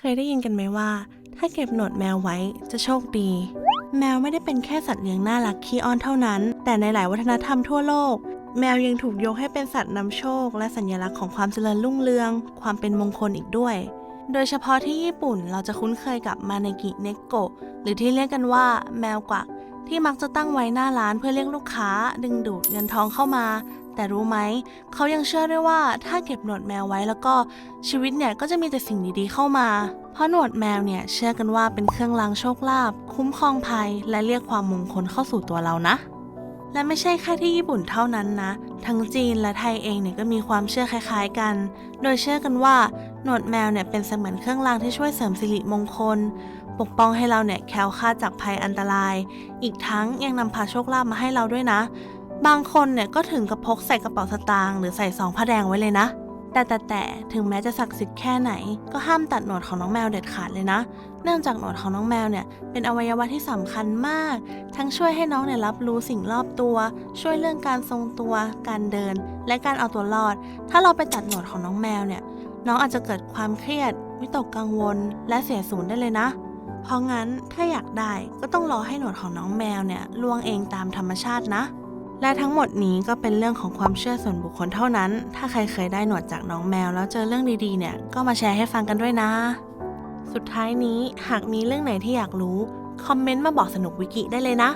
เคยได้ยินกันไหมว่า ถ้าเก็บหนวดแมวไว้จะโชคดี แมวไม่ได้เป็นแค่สัตว์เลี้ยงน่ารักขี้อ้อนเท่านั้น แต่ในหลายวัฒนธรรมทั่วโลก แมวยังถูกยกให้เป็นสัตว์นำโชค และสัญลักษณ์ของความเจริญรุ่งเรือง ความเป็นมงคลอีกด้วย โดยเฉพาะที่ญี่ปุ่นเราจะคุ้นเคยกับมาเนกิเนโกะหรือที่เรียกกันว่า แมวกวักที่มักจะตั้งไว้หน้าร้านเพื่อเรียกลูกค้า ดึงดูดเงินทองเข้ามา แต่รู้ไหม เขายังเชื่อด้วยว่าถ้าเก็บหนวดแมวไว้แล้วก็ชีวิตเนี่ยก็จะมีแต่สิ่งดีๆเข้ามา เพราะหนวดแมวเนี่ยเชื่อกันว่าเป็นเครื่องรางโชคลาภคุ้มครองภัย และเรียกความมงคลเข้าสู่ตัวเรานะ และไม่ใช่แค่ที่ญี่ปุ่นเท่านั้นนะ ทั้งจีนและไทยเองเนี่ยก็มีความเชื่อคล้าย ๆกัน โดยเชื่อกันว่าหนวดแมวเนี่ยเป็นเสมือนเครื่องรางที่ช่วยเสริมสิริมงคลปกป้องให้เราเนี่ยแคล้วคลาดจากภัยอันตราย อีกทั้งยังนำพาโชคลาภมาให้เราด้วยนะ บางคนเนี่ยก็ถึงกับพกใส่กระเป๋าสตางค์หรือใส่ซองผ้าแดงไว้เลยนะ แต่แต่แต่ถึงแม้จะศักดิ์สิทธิ์แค่ไหน ก็ห้ามตัดหนวดของน้องแมวเด็ดขาดเลยนะ เนื่องจากหนวดของน้องแมวเนี่ยเป็นอวัยวะที่สำคัญมาก ทั้งช่วยให้น้องเนี่ยรับรู้สิ่งรอบตัว ช่วยเรื่องการทรงตัว การเดิน และการเอาตัวรอด ถ้าเราไปตัดหนวดของน้องแมวเนี่ย น้องอาจจะเกิดความเครียด วิตกกังวล และเสียศูนย์ได้เลยนะเพราะงั้นถ้าอยากได้ก็ต้องรอให้หนวดของน้องแมวเนี่ยล่วงเองตามธรรมชาตินะ และทั้งหมดนี้ก็เป็นเรื่องของความเชื่อส่วนบุคคลเท่านั้น ถ้าใครเคยได้หนวดจากน้องแมวแล้วเจอเรื่องดีๆเนี่ย ก็มาแชร์ให้ฟังกันด้วยนะ สุดท้ายนี้หากมีเรื่องไหนที่อยากรู้ คอมเมนต์มาบอกสนุกวิกิได้เลยนะ